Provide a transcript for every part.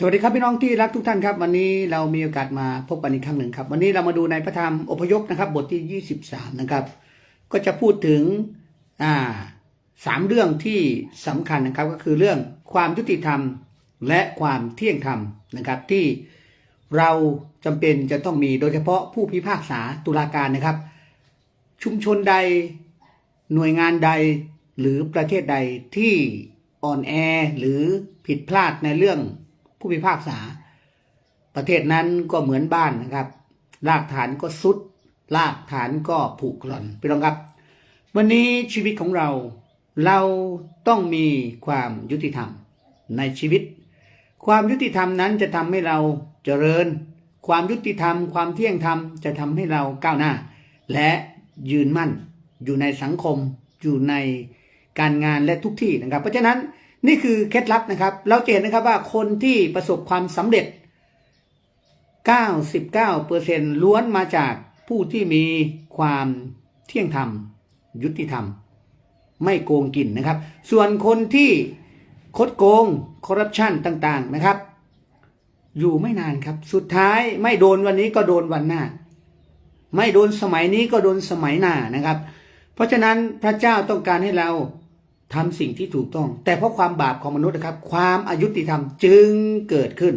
สวัสดีครับพี่น้องที่รักทุกท่านครับ วันนี้เรามีโอกาสมาพบกันอีกครั้งหนึ่งครับ วันนี้เรามาดูในพระธรรมอพยพนะครับ บทที่ 23 นะครับ ก็จะพูดถึงอ่าสามเรื่องที่สำคัญนะครับก็คือเรื่องความยุติธรรมและความเที่ยงธรรมนะครับที่เราจำเป็นจะต้องมีโดยเฉพาะผู้พิพากษาตุลาการนะครับ ชุมชนใดหน่วยงานใดหรือประเทศใดที่อ่อนแอหรือผิดพลาดในเรื่อง ผู้พิพากษา ประเทศนั้นก็เหมือนบ้านนะครับรากฐานก็สุดรากฐานก็ผุกร่อนพี่น้องครับ วันนี้ชีวิตของเราเราต้องมีความยุติธรรมในชีวิต ความยุติธรรมนั้นจะทำให้เราเจริญ ความยุติธรรม ความเที่ยงธรรมจะทำให้เราก้าวหน้า และยืนมั่นอยู่ในสังคมอยู่ในการงานและทุกที่นะครับ เพราะฉะนั้น นี่คือเคล็ดลับนะครับ เราจะเห็นนะครับว่าคนที่ประสบความสำเร็จ 99%ล้วนมาจากผู้ที่มีความเที่ยงธรรม ยุติธรรม ไม่โกงกินนะครับ ส่วนคนที่คดโกงคอร์รัปชันต่างๆนะครับ อยู่ไม่นานครับ สุดท้ายไม่โดนวันนี้ก็โดนวันหน้า ไม่โดนสมัยนี้ก็โดนสมัยหน้านะครับ เพราะฉะนั้นพระเจ้าต้องการให้เรา ทำสิ่งที่ถูกต้อง แต่เพราะความบาปของมนุษย์นะครับ ความอายุติธรรมจึงเกิดขึ้น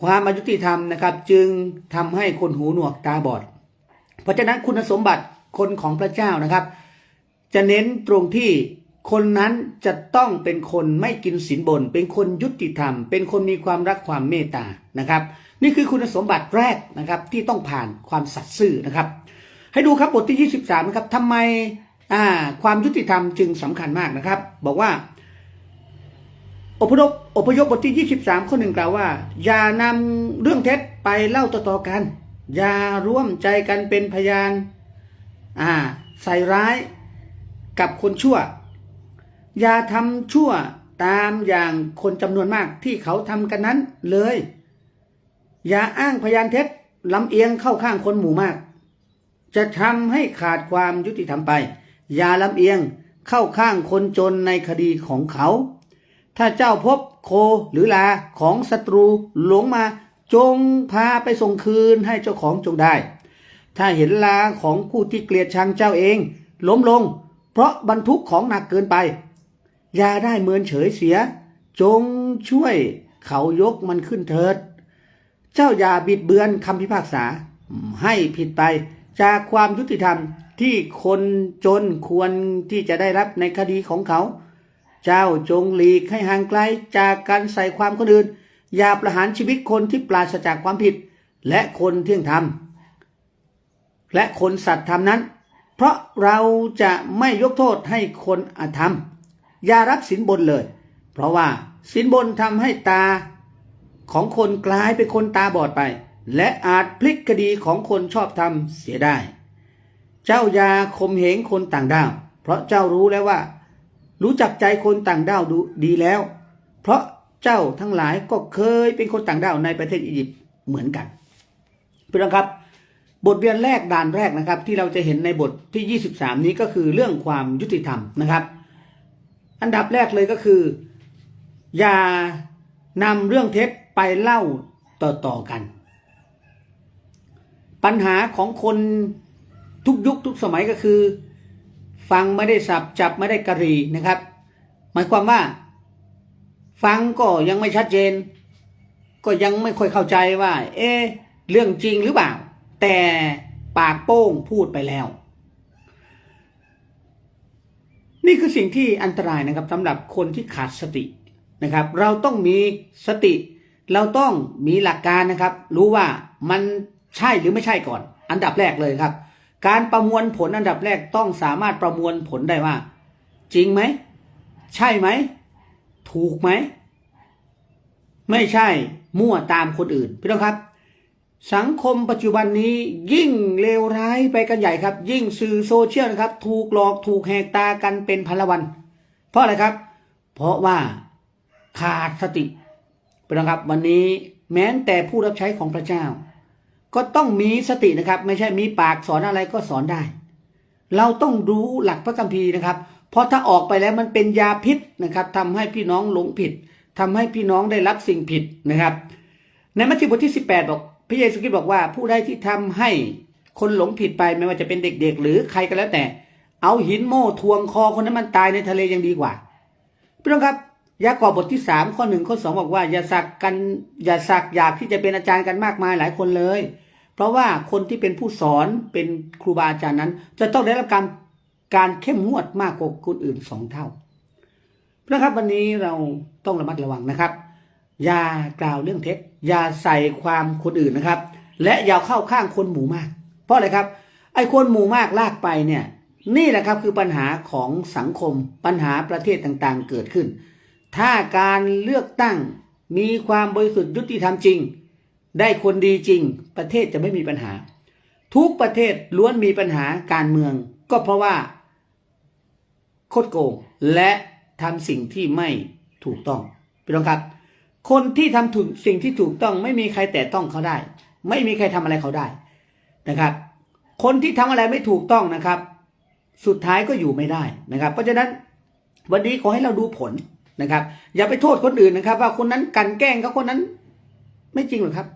ความอายุติธรรมนะครับ จึงทำให้คนหูหนวกตาบอด เพราะฉะนั้นคุณสมบัติคนของพระเจ้านะครับ จะเน้นตรงที่คนนั้นจะต้องเป็นคนไม่กินสินบน เป็นคนยุติธรรม เป็นคนมีความรักความเมตตานะครับ นี่คือคุณสมบัติแรกนะครับที่ต้องผ่านความสัตย์ซื่อนะครับ ให้ดูครับบทที่ 23นะครับทำไม ความยุติธรรมจึงสำคัญมากนะครับ บอกว่า อพยพอพยพบทที่ 23 ข้อหนึ่งกล่าวว่า อย่านำเรื่องเท็จไปเล่าต่อๆกัน อย่าร่วมใจกันเป็นพยานอ่าใส่ร้ายกับคนชั่ว อย่าทำชั่วตามอย่างคนจำนวนมากที่เขาทำกันนั้นเลย อย่าอ้างพยานเท็จลำเอียงเข้าข้างคนหมู่มาก จะทำให้ขาดความยุติธรรมไป อย่าลำเอียงเข้าข้างคนจนในคดีของเขา ถ้าเจ้าพบโคหรือลาของศัตรูหลงมาจงพาไปส่งคืนให้เจ้าของจงได้ ถ้าเห็นลาของผู้ที่เกลียดชังเจ้าเอง ล้มลง เพราะบรรทุกของหนักเกินไป อย่าได้เมินเฉยเสีย จงช่วยเขายกมันขึ้นเถิด เจ้าอย่าบิดเบือนคำพิพากษา ให้ผิดไปจากความยุติธรรม ที่คนจนควรที่จะได้รับในคดีของเขา เจ้าจงหลีกให้ห่างไกลจากการใส่ความคนอื่น อย่าประหารชีวิตคนที่ปราศจากความผิด และคนเที่ยงธรรม และคนสัตย์ธรรมนั้น เพราะเราจะไม่ยกโทษให้คนอธรรม อย่ารับสินบนเลย เพราะว่าสินบนทำให้ตาของคนกลายเป็นคนตาบอดไป และอาจพลิกคดีของคนชอบธรรมเสียได้ เจ้าอย่าข่มเหงคนต่างด้าว เพราะเจ้ารู้แล้วว่า รู้จักใจคนต่างด้าวดูดีแล้ว เพราะเจ้าทั้งหลายก็เคยเป็นคนต่างด้าวในประเทศอียิปต์เหมือนกันพี่น้องครับ บทเรียนแรกด่านแรกนะครับ ที่เราจะเห็นในบทที่ 23 นี้ก็คือเรื่องความยุติธรรมนะครับ อันดับแรกเลยก็คือ อย่านำเรื่องเท็จไปเล่าต่อๆกัน ปัญหาของคน ทุกยุคทุกสมัยก็คือ ฟังไม่ได้สับจับไม่ได้กะรีนะครับ หมายความว่า ฟังก็ยังไม่ชัดเจน ก็ยังไม่ค่อยเข้าใจว่า เอ๊เรื่องจริงหรือเปล่า แต่ปากโป้งพูดไปแล้ว นี่คือสิ่งที่อันตรายนะครับสำหรับคนที่ขาดสตินะครับ เราต้องมีสติ เราต้องมีหลักการนะครับ รู้ว่ามันใช่หรือไม่ใช่ก่อน อันดับแรกเลยครับ การประมวลผลอันดับแรกต้องสามารถประมวลผลได้ว่า จริงไหม ใช่ไหม ถูกไหม ไม่ใช่มั่วตามคนอื่นพี่น้องครับ สังคมปัจจุบันนี้ยิ่งเลวร้ายไปกันใหญ่ครับ ยิ่งสื่อโซเชียลนะครับ ถูกหลอกถูกแหกตากันเป็นพันละวัน เพราะอะไรครับ เพราะว่าขาดสติพี่น้องครับ วันนี้แม้แต่ผู้รับใช้ของพระเจ้า ก็ต้องมีสตินะครับ ไม่ใช่มีปากสอนอะไรก็สอนได้ เราต้องรู้หลักพระคัมภีร์นะครับ เพราะถ้าออกไปแล้วมันเป็นยาพิษนะครับทำให้พี่น้องหลงผิดทำให้พี่น้องได้รับสิ่งผิดนะครับ ในมัทธิวบทที่ 18 บอกพระเยซูคริสต์บอกว่าผู้ใดที่ทำให้คนหลงผิดไปไม่ว่าจะเป็นเด็กๆ หรือใครก็แล้วแต่ เอาหินโม่ทวงคอคนนั้นมันตายในทะเลยังดีกว่าพี่น้องครับยากอบบทที่3ข้อหนึ่งข้อสองบอกว่าอย่าสักกันอย่าสักอยากที่จะเป็นอาจารย์กันมากมายหลายคนเลย เพราะว่าคนที่เป็นผู้สอนเป็นครูบาอาจารย์นั้น จะต้องได้รับการการเข้มงวดมากกว่าคนอื่นสองเท่านะครับวันนี้เราต้องระมัดระวังนะครับ อย่ากล่าวเรื่องเท็จอย่าใส่ความคนอื่นนะครับ และอย่าเข้าข้างคนหมู่มาก เพราะอะไรครับ ไอ้คนหมู่มากลากไปเนี่ย นี่แหละครับคือปัญหาของสังคมปัญหาประเทศต่างๆเกิดขึ้น ถ้าการเลือกตั้งมีความบริสุทธิ์ยุติธรรมจริง ได้คนดีจริง ประเทศจะไม่มีปัญหา ทุกประเทศล้วนมีปัญหาการเมือง ก็เพราะว่าคดโกงและทำสิ่งที่ไม่ถูกต้องพี่น้องครับ คนที่ทำถูกสิ่งที่ถูกต้อง ไม่มีใครแตะต้องเขาได้ ไม่มีใครทำอะไรเขาได้นะครับ คนที่ทำอะไรไม่ถูกต้องนะครับ สุดท้ายก็อยู่ไม่ได้นะครับ เพราะฉะนั้นวันนี้ขอให้เราดูผลนะครับ อย่าไปโทษคนอื่นนะครับ ว่าคนนั้นกันแกล้งเขาคนนั้นไม่จริงหรอกครับ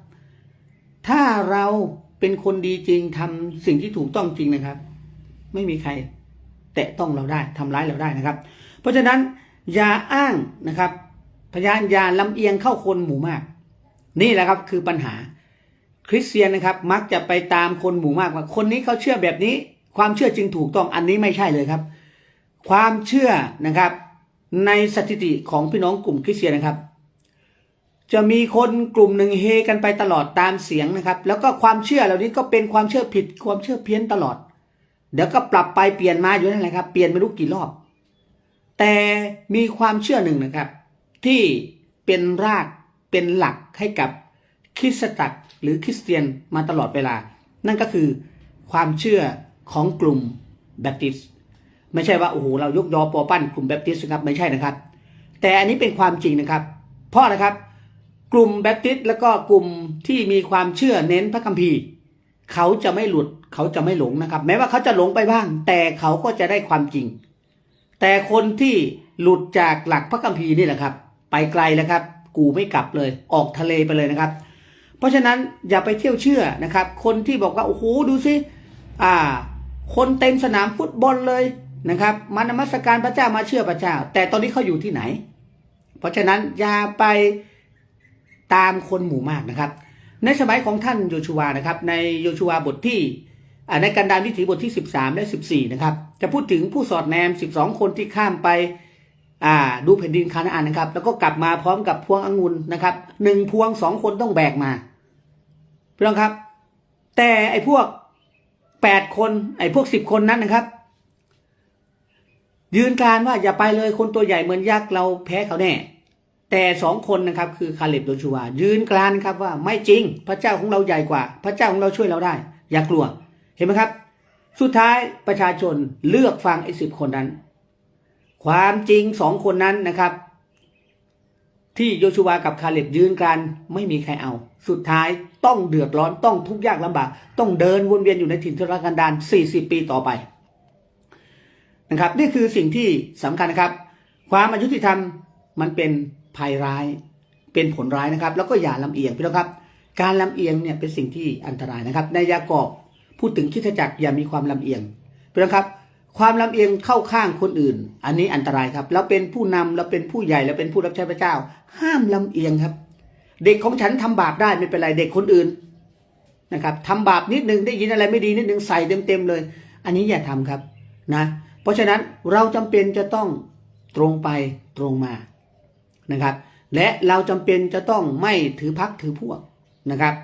ถ้าเราเป็นคนดีจริงทำสิ่งที่ถูกต้องจริงนะครับ ไม่มีใครแตะต้องเราได้ทำร้ายเราได้นะครับ เพราะฉะนั้นอย่าอ้างนะครับ พยานอย่าลำเอียงเข้าคนหมู่มาก นี่แหละครับคือปัญหาคริสเตียนนะครับ มักจะไปตามคนหมู่มากว่า คนนี้เขาเชื่อแบบนี้ ความเชื่อจึงถูกต้องอันนี้ไม่ใช่เลยครับ ความเชื่อนะครับ ในสถิติของพี่น้องกลุ่มคริสเตียนนะครับ จะมีคนกลุ่มหนึ่งเฮกันไปตลอดตามเสียงนะครับ แล้วก็ความเชื่อเหล่านี้ก็เป็นความเชื่อผิดความเชื่อเพี้ยนตลอด เดี๋ยวก็ปรับไปเปลี่ยนมาอยู่นั่นแหละครับ เปลี่ยนไม่รู้กี่รอบ แต่มีความเชื่อหนึ่งนะครับ ที่เป็นรากเป็นหลักให้กับคริสตจักรหรือคริสเตียนมาตลอดเวลา นั่นก็คือความเชื่อของกลุ่มแบปติสไม่ใช่ว่าโอ้โหเรายกยอปอปั้นกลุ่มแบปติสนะครับไม่ใช่นะครับ แต่อันนี้เป็นความจริงนะครับ เพราะนะครับ กลุ่มแบปติสต์แล้วก็กลุ่มที่มีความเชื่อเน้นพระคัมภีร์ เขาจะไม่หลุดเขาจะไม่หลงนะครับ แม้ว่าเขาจะหลงไปบ้าง แต่เขาก็จะได้ความจริง แต่คนที่หลุดจากหลักพระคัมภีร์นี่แหละครับ ไปไกลแล้วครับ กูไม่กลับเลยออกทะเลไปเลยนะครับ เพราะฉะนั้นอย่าไปเที่ยวเชื่อนะครับ คนที่บอกว่าโอ้โหดูสิอ่า คนเต็มสนามฟุตบอลเลยนะครับมานมัสการพระเจ้ามาเชื่อพระเจ้า แต่ตอนนี้เขาอยู่ที่ไหน เพราะฉะนั้นอย่าไป ตามคนหมู่มากนะครับ ในสมัยของท่านโยชูวานะครับ ในโยชูวาบทที่ในกันดารวิถีบทที่ 13 และ 14 นะครับ จะพูดถึงผู้สอดแนม 12 คนที่ข้ามไปดูแผ่นดินคานาอันนะครับ แล้วก็กลับมาพร้อมกับพวงองุ่นนะครับหนึ่งพวงสองคนต้องแบกมาพี่น้องครับ แต่ไอ้พวก8คนไอ้พวก10คนนั้นนะครับ ยืนการว่าอย่าไปเลยคนตัวใหญ่เหมือนยักษ์เราแพ้เขาแน่ แต่สองคนนะครับคือคาเล็บโดชูวายืนกรานครับว่าไม่จริงพระเจ้าของเราใหญ่กว่า พระเจ้าของเราช่วยเราได้ อย่ากลัวเห็นไหมครับ สุดท้ายประชาชนเลือกฟังไอ้สิบคนนั้น ความจริงสองคนนั้นนะครับ ที่โยชูวากับคาเล็บยืนกรานไม่มีใครเอา สุดท้ายต้องเดือดร้อนต้องทุกข์ยากลำบาก ต้องเดินวนเวียนอยู่ในถิ่นทุรกันดาร40 ปีต่อไปนะครับ นี่คือสิ่งที่สำคัญนะครับ ความอายุติธรรมมันเป็น ภัยร้ายเป็นผลร้ายนะครับ แล้วก็อย่าลำเอียงพี่น้องครับ การลำเอียงเนี่ยเป็นสิ่งที่อันตรายนะครับ ในยากอบพูดถึงคิดจักรอย่ามีความลำเอียงพี่น้องครับ ความลำเอียงเข้าข้างคนอื่น อันนี้อันตรายครับ เราเป็นผู้นำเราเป็นผู้ใหญ่เราเป็นผู้รับใช้พระเจ้า ห้ามลำเอียงครับ เด็กของฉันทำบาปได้ไม่เป็นไรเด็กคนอื่นนะครับทำบาปนิดนึงได้ยินอะไรไม่ดีนิดนึงใส่เต็มๆเลย อันนี้อย่าทำครับนะ เพราะฉะนั้นเราจำเป็นจะต้องตรงไปตรงมา นะครับ และเราจำเป็นจะต้องไม่ถือพักถือพวกนะครับ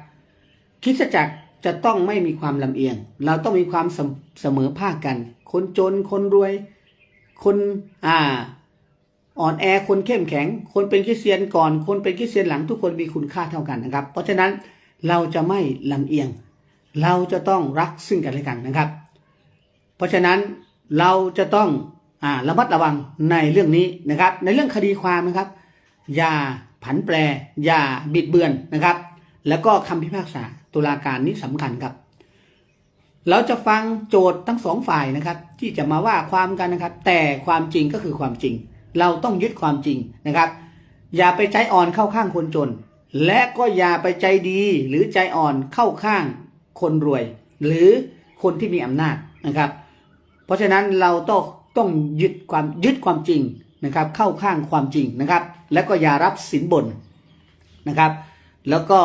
คิดจักรจะต้องไม่มีความลำเอียง เราต้องมีความเสมเสมอภาคกัน คนจนคนรวย คนอ่าอ่อนแอคนเข้มแข็ง คนเป็นคริสเตียนก่อน คนเป็นคริสเตียนหลังทุกคนมีคุณค่าเท่ากันนะครับ เพราะฉะนั้นเราจะไม่ลำเอียง เราจะต้องรักซึ่งกันและกันนะครับ เพราะฉะนั้นเราจะต้องอ่าระมัดระวังในเรื่องนี้นะครับ ในเรื่องคดีความนะครับ อย่าผันแปร อย่าบิดเบือนนะครับ แล้วก็คำพิพากษาตุลาการนี้สำคัญครับ เราจะฟังโจทย์ทั้งสองฝ่ายนะครับ ที่จะมาว่าความกันนะครับ แต่ความจริงก็คือความจริง เราต้องยึดความจริงนะครับ อย่าไปใจอ่อนเข้าข้างคนจน และก็อย่าไปใจดีหรือใจอ่อนเข้าข้างคนรวย หรือคนที่มีอำนาจนะครับ เพราะฉะนั้นเราต้องต้องยึดความยึดความจริง นะครับเข้าข้างความจริงนะครับ แล้วก็อย่ารับสินบนนะครับ แล้วก็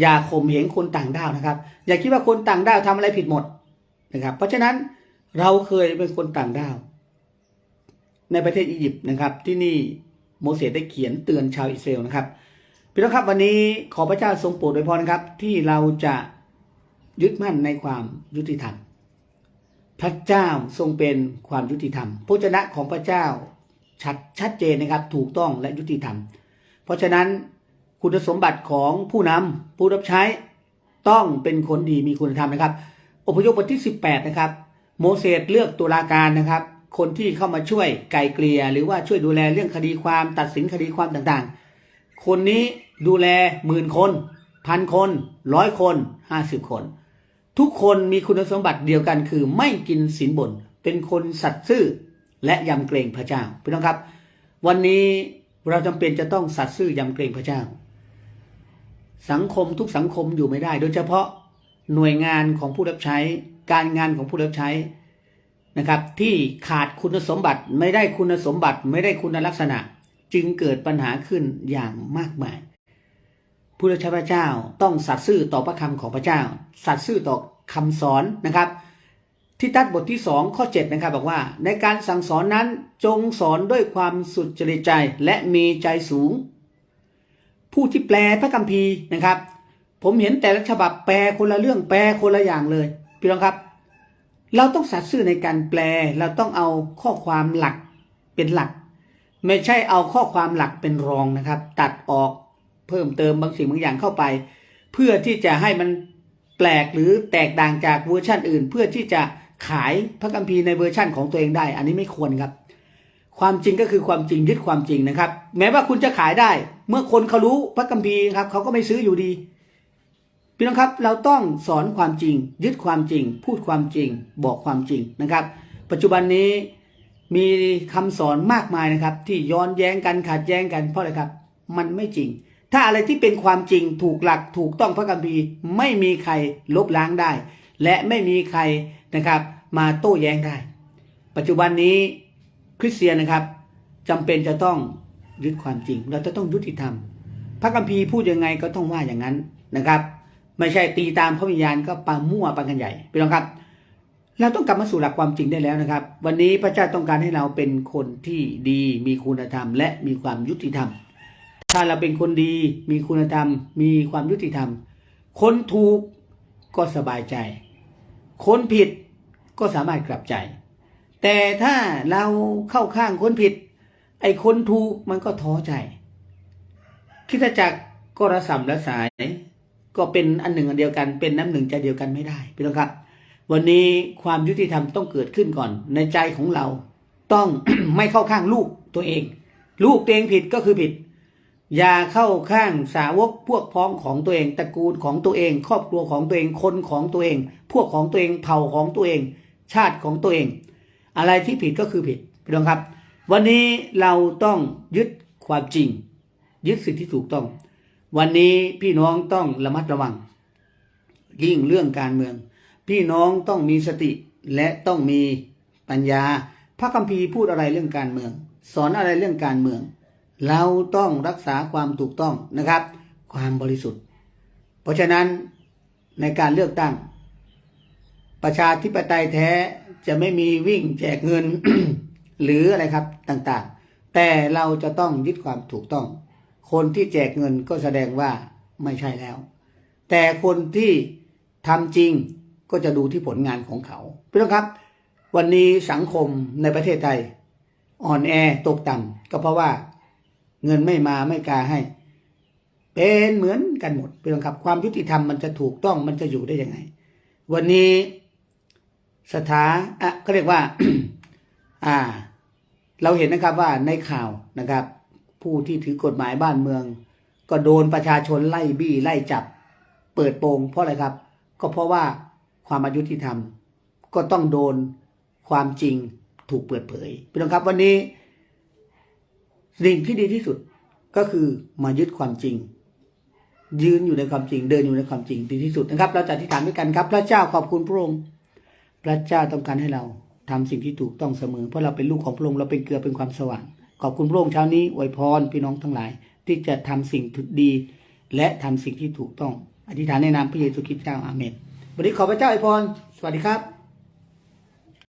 อย่าข่มเหงคนต่างด้าวนะครับ อย่าคิดว่าคนต่างด้าวทำอะไรผิดหมดนะครับ เพราะฉะนั้นเราเคยเป็นคนต่างด้าว ในประเทศอียิปต์นะครับ ที่นี่โมเสสได้เขียนเตือนชาวอิสราเอลนะครับพี่น้องครับวันนี้ขอพระเจ้าทรงโปรดโดยพรนะครับ ที่เราจะยึดมั่นในความยุติธรรม พระเจ้าทรงเป็นความยุติธรรมพระเจนะของพระเจ้า ชัดชัดเจนนะครับถูกต้องและยุติธรรม เพราะฉะนั้นคุณสมบัติของผู้นำผู้รับใช้ต้องเป็นคนดีมีคุณธรรมนะครับ อพยพบทที่ 18 นะครับ โมเสสเลือกตุลาการนะครับ คนที่เข้ามาช่วยไกลเกลี่ยหรือว่าช่วยดูแลเรื่องคดีความตัดสินคดีความต่างๆ คนนี้ดูแลหมื่นคนพันคนร้อยคนห้าสิบคน ทุกคนมีคุณสมบัติเดียวกันคือไม่กินสินบน เป็นคนสัตย์ซื่อ และยำเกรงพระเจ้าพี่น้องครับ วันนี้เราจำเป็นจะต้องสัตย์ซื่อยำเกรงพระเจ้า สังคมทุกสังคมอยู่ไม่ได้ โดยเฉพาะหน่วยงานของผู้รับใช้ การงานของผู้รับใช้นะครับ ที่ขาดคุณสมบัติไม่ได้คุณสมบัติไม่ได้คุณลักษณะ จึงเกิดปัญหาขึ้นอย่างมากมาย ผู้รับใช้พระเจ้าต้องสัตย์ซื่อต่อพระคำของพระเจ้า สัตย์ซื่อต่อคำสอนนะครับ ที่ตัดบทที่สองข้อ 7 นะครับ บอกว่า ในการสั่งสอนนั้นจงสอนด้วยความสุจริตใจและมีใจสูง ผู้ที่แปลพระคัมภีร์นะครับ ผมเห็นแต่ละฉบับแปลคนละเรื่องแปลคนละอย่างเลยพี่น้องครับ เราต้องสัตย์ซื่อในการแปลเราต้องเอาข้อความหลักเป็นหลัก ไม่ใช่เอาข้อความหลักเป็นรองนะครับ ตัดออกเพิ่มเติมบางสิ่งบางอย่างเข้าไป เพื่อที่จะให้มันแปลกหรือแตกต่างจากเวอร์ชันอื่น เพื่อที่จะ ขายพระคัมภีร์ในเวอร์ชันของตัวเองได้ อันนี้ไม่ควรครับ ความจริงก็คือความจริงยึดความจริงนะครับ แม้ว่าคุณจะขายได้ เมื่อคนเขารู้พระคัมภีร์ครับเขาก็ไม่ซื้ออยู่ดีพี่น้องครับเราต้องสอนความจริง ยึดความจริง พูดความจริง บอกความจริงนะครับ ปัจจุบันนี้มีคำสอนมากมายนะครับ ที่ย้อนแย้งกันขัดแย้งกันเพราะอะไรครับ มันไม่จริง ถ้าอะไรที่เป็นความจริงถูกหลักถูกต้องพระคัมภีร์ไม่มีใครลบล้างได้ และไม่มีใคร นะครับมาโต้แย้งได้ ปัจจุบันนี้คริสเตียนนะครับจำเป็นจะต้องยึดความจริง เราจะต้องยุติธรรม พระคัมภีร์พูดยังไงก็ต้องว่าอย่างนั้นนะครับ ไม่ใช่ตีตามพระวิญญาณก็ปามั่วปากันใหญ่พี่น้องครับ เราต้องกลับมาสู่หลักความจริงได้แล้วนะครับ วันนี้พระเจ้าต้องการให้เราเป็นคนที่ดีมีคุณธรรม และมีความยุติธรรม ถ้าเราเป็นคนดีมีคุณธรรม มีความยุติธรรม คนถูกก็สบายใจ คนผิดก็สามารถกลับใจ แต่ถ้าเราเข้าข้างคนผิด ไอ้คนถูกมันก็ท้อใจ คิดจักก็ระสำระสาย ก็เป็นอันหนึ่งอันเดียวกัน เป็นน้ำหนึ่งใจเดียวกันไม่ได้พี่น้องครับ วันนี้ความยุติธรรมต้องเกิดขึ้นก่อน ในใจของเราต้องไม่เข้าข้างลูกตัวเอง ลูกตัวเองผิดก็คือผิด อย่าเข้าข้างสาวกพวกพ้องของตัวเองตระกูลของตัวเอง ครอบครัวของตัวเองคนของตัวเอง พวกของตัวเองเผ่าของตัวเอง ชาติของตัวเอง อะไรที่ผิดก็คือผิดพี่น้องครับ วันนี้เราต้องยึดความจริง ยึดสิ่งที่ถูกต้อง วันนี้พี่น้องต้องระมัดระวัง ยิ่งเรื่องการเมือง พี่น้องต้องมีสติและต้องมีปัญญา พระคัมภีร์พูดอะไรเรื่องการเมือง สอนอะไรเรื่องการเมือง เราต้องรักษาความถูกต้องนะครับ ความบริสุทธิ์ เพราะฉะนั้นในการเลือกตั้ง ประชาธิปไตยแท้จะไม่มีวิ่งแจกเงินหรืออะไรครับต่างๆ แต่เราจะต้องยึดความถูกต้อง คนที่แจกเงินก็แสดงว่าไม่ใช่แล้ว แต่คนที่ทำจริงก็จะดูที่ผลงานของเขาพี่น้องครับ วันนี้สังคมในประเทศไทย อ่อนแอตกต่ำก็เพราะว่า เงินไม่มาไม่กาให้ เป็นเหมือนกันหมดพี่น้องครับ ความยุติธรรมมันจะถูกต้องมันจะอยู่ได้ยังไง วันนี้สถาอะเขาเรียกว่า อ่า เราเห็นนะครับว่าในข่าวนะครับ ผู้ที่ถือกฎหมายบ้านเมือง ก็โดนประชาชนไล่บี้ไล่จับ เปิดโปงเพราะอะไรครับ ก็เพราะว่าความอายุติธรรม ก็ต้องโดนความจริงถูกเปิดเผยพี่น้องครับวันนี้ สิ่งที่ดีที่สุดก็คือมายึดความจริง ยืนอยู่ในความจริง เดินอยู่ในความจริงดีที่สุดนะครับ เราจะอธิษฐานด้วยกันครับ พระเจ้าขอบคุณพระองค์พระเจ้าต้องการให้เราทำสิ่งที่ถูกต้องเสมอ เพราะเราเป็นลูกของพระองค์เราเป็นเกลือเป็นความสว่าง ขอบคุณพระองค์เช้านี้อวยพรพี่น้องทั้งหลาย ที่จะทำสิ่งดี และทำสิ่งที่ถูกต้อง อธิษฐานในนามพระเยซูคริสต์เจ้าอาเมนวันนี้ขอพระเจ้าอวยพรสวัสดีครับ